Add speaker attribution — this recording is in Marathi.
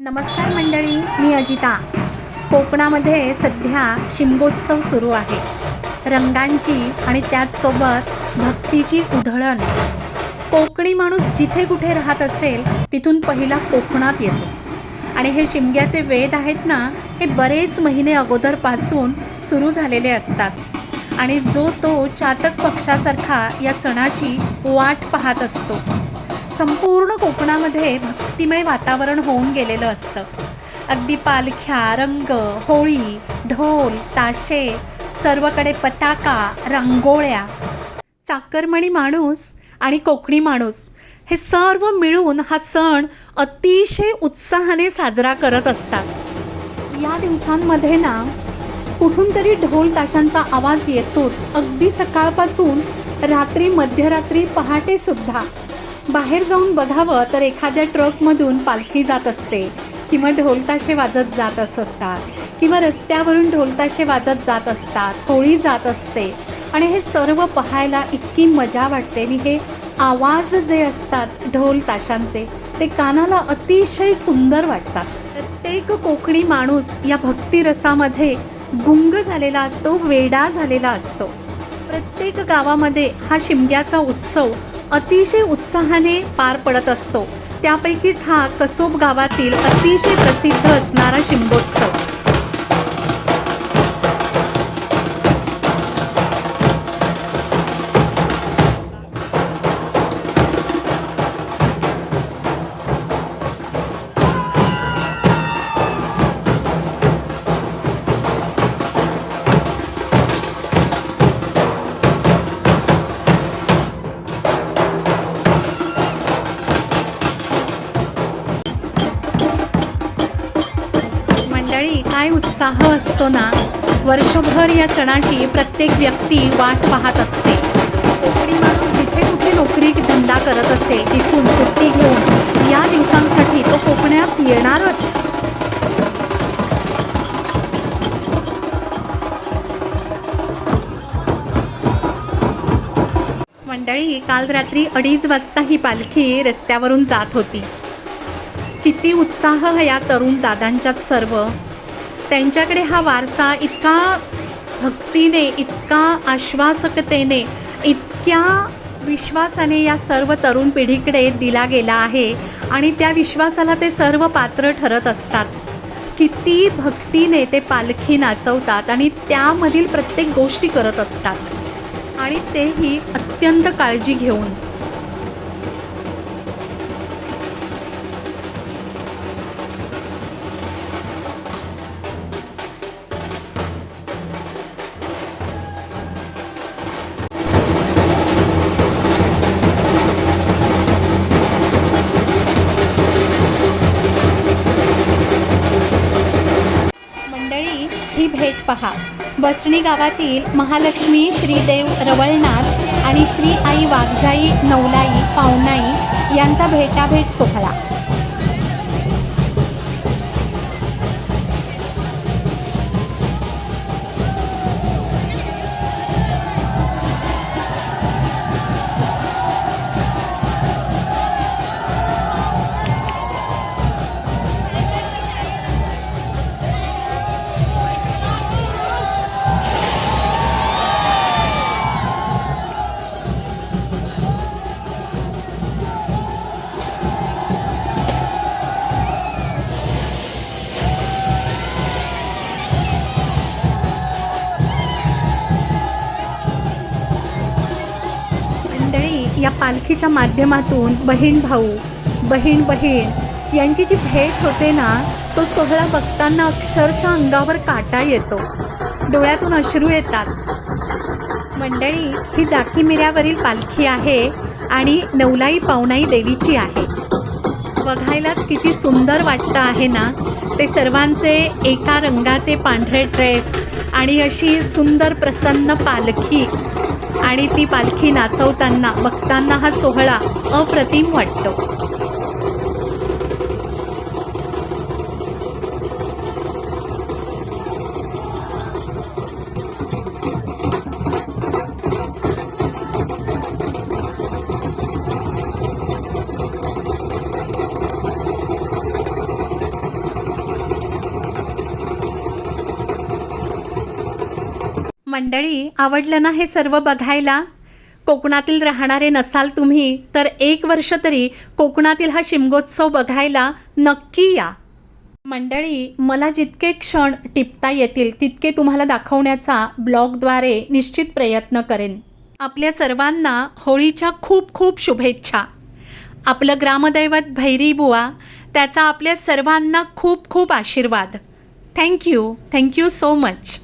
Speaker 1: नमस्कार मंडळी मी अजिता. कोकणामध्ये सध्या शिमगोत्सव सुरू आहे. रंगांची आणि त्याचसोबत भक्तीची उधळण. कोकणी माणूस जिथे कुठे राहत असेल तिथून पहिला कोकणात येतो. आणि हे शिमग्याचे वेद आहेत ना हे बरेच महिने अगोदरपासून सुरू झालेले असतात. आणि जो तो चातक पक्षासारखा या सणाची वाट पाहत असतो. संपूर्ण कोकणामध्ये भक्तिमय वातावरण होऊन गेलेलं असतं. अगदी पालख्या रंग होळी ढोल ताशे सर्वकडे पताका रांगोळ्या. चाकरमणी माणूस आणि कोकणी माणूस हे सर्व मिळून हा सण अतिशय उत्साहाने साजरा करत असतात. या दिवसांमध्ये ना कुठून तरी ढोल ताशांचा आवाज येतोच. अगदी सकाळपासून रात्री मध्यरात्री पहाटेसुद्धा. बाहेर जाऊन बघावं तर एखाद्या ट्रकमधून पालखी जात असते किंवा ढोलताशे वाजत जात असतात. किंवा रस्त्यावरून ढोलताशे वाजत जात असतात होळी जात असते. आणि हे सर्व पाहायला इतकी मजा वाटते. आणि हे आवाज जे असतात ढोल ताशांचे ते कानाला अतिशय सुंदर वाटतात. प्रत्येक कोकणी माणूस या भक्तिरसामध्ये गुंग झालेला असतो वेडा झालेला असतो. प्रत्येक गावामध्ये हा शिमग्याचा उत्सव अतिशय उत्साहाने पार पडत असतो. त्यापैकीच हा कसोब गावातील अतिशय प्रसिद्ध असणारा शिमगोत्सव काय उत्साह असतो ना वर्षभर या सणाची प्रत्येक व्यक्ती वाट पाहत असते. कोकणी माणूस जिथे कुठे नोकरी धंदा करत असेल तिथून सुट्टी घेऊन या दिवसांसाठी तो कोकणात येणारच. मंडळी काल रात्री अडीच वाजता ही पालखी रस्त्यावरून जात होती. किती उत्साह या तरुण दादांच्यात सर्व. त्यांच्याकडे हा वारसा इतका भक्तीने इतका आश्वासकतेने इतक्या विश्वासाने या सर्व तरुण पिढीकडे दिला गेला आहे आणि त्या विश्वासाला ते सर्व पात्र ठरत असतात. किती भक्तीने ते पालखी नाचवतात आणि त्यामधील प्रत्येक गोष्टी करत असतात. आणि तेही अत्यंत काळजी घेऊन. पहा. बसणी गावातील महालक्ष्मी श्रीदेव रवळनाथ आणि श्री आई वाघजाई नवलाई पावनाई यांचा भेटाभेट सोहळा. या पालखीच्या माध्यमातून बहीण भाऊ बहीण बहीण यांची जी भेट होते ना तो सोहळा बघताना अक्षरशः अंगावर काटा येतो. डोळ्यातून अश्रू येतात. मंडळी ही जाकी मिऱ्यावरील पालखी आहे आणि नवलाई पावनाई देवीची आहे. बघायलाच किती सुंदर वाटतं आहे ना ते सर्वांचे एका रंगाचे पांढरे ड्रेस आणि अशी सुंदर प्रसन्न पालखी आणि ती पालखी नाचवताना बघताना हा सोहळा अप्रतिम वाटतो. मंडळी आवडलं ना हे सर्व बघायला? कोकणातील राहणारे नसाल तुम्ही तर एक वर्ष तरी कोकणातील हा शिमगोत्सव बघायला नक्की या. मंडळी मला जितके क्षण टिपता येतील तितके तुम्हाला दाखवण्याचा ब्लॉगद्वारे निश्चित प्रयत्न करेन. आपल्या सर्वांना होळीच्या खूप खूप शुभेच्छा. आपलं ग्रामदैवत भैरी बुवा त्याचा आपल्या सर्वांना खूप खूप आशीर्वाद. Thank you thank you so much